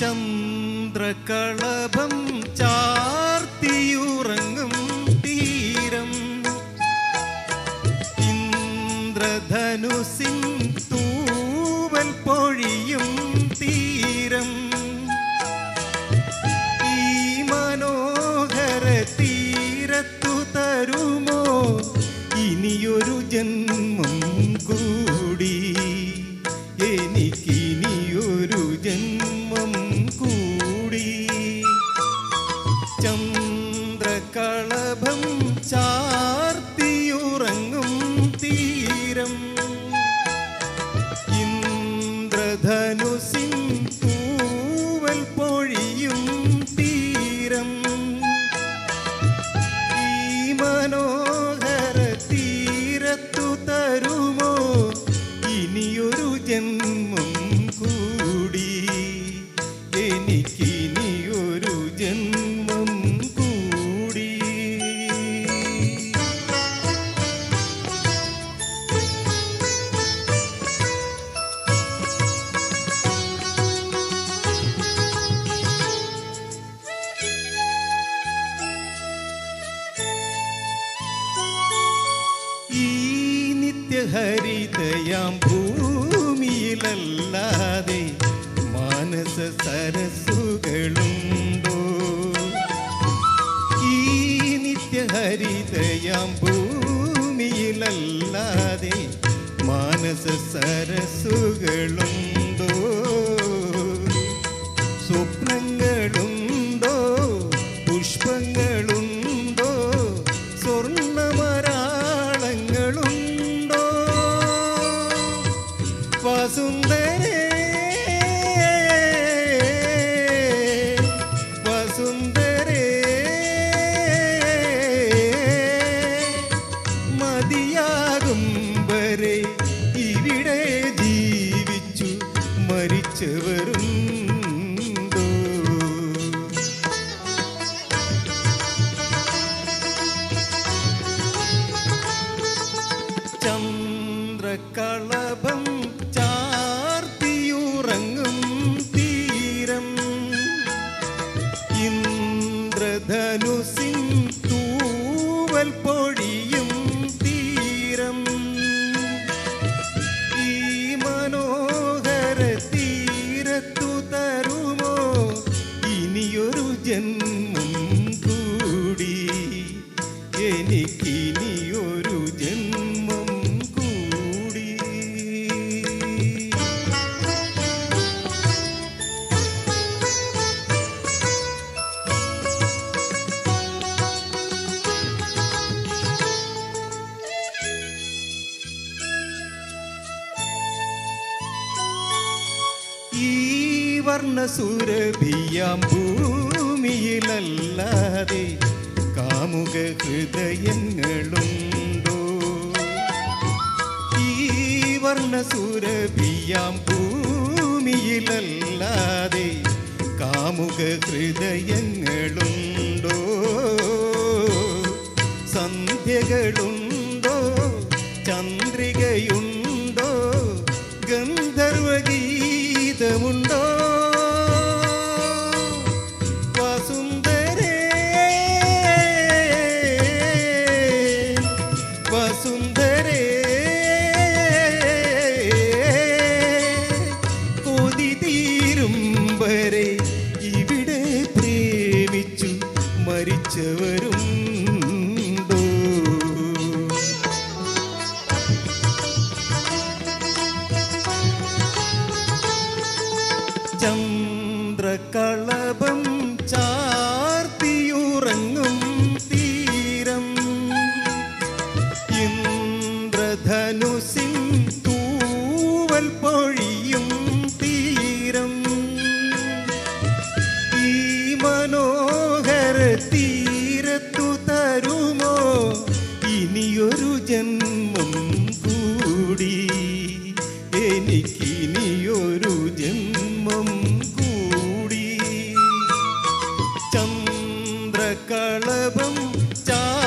ചന്ദ്രകളഭം ചാർത്തിയുറങ്ങും തീരം. ഇന്ദ്രധനുസിൻ തൂവൽ പൊഴിയും തീരം ചന്ദ്രകളഭം ചാർത്തിയുറങ്ങും തീരം. ഇന്ദ്രധനുസിൻ നിത്യഹരിതയാം ഭൂമിയിലല്ലാതെ മാനസ സരസുകളുണ്ടോ ഈ നിത്യഹരിതയാം ഭൂമിയിലല്ലാതെ മാനസ സരസുകളുണ്ടോ മതിയാകും വരെ ഇവിടെ ജീവിച്ചു മരിച്ചവരുണ്ടോ ജന്മം കൂടി. എനിക്കിനിയൊരു ജന്മം കൂടി. ഈ വർണസുരഭിയാം ഭൂമിയിലല്ലാതെ കാമുക ഹൃദയങ്ങളുണ്ടോ? ഈ വർണസുരഭിയാം ഭൂമിയിലല്ലാതെ കാമുക ഹൃദയങ്ങളുണ്ടോ? സന്ധ്യകളുണ്ടോ? ചന്ദ്രികയുണ്ടോ? ഗന്ധർവഗീതമുണ്ടോ? ചന്ദ്രകളഭം ചാർത്തിയുറങ്ങും തീരം. ഇന്ദ്രധനുസിൻ തൂവൽ പൊഴിയും തീരം. ഈ മനോഹര തീരത്തു തരുമോ? ഇനിയൊരു ജന്മം കളവും ചാ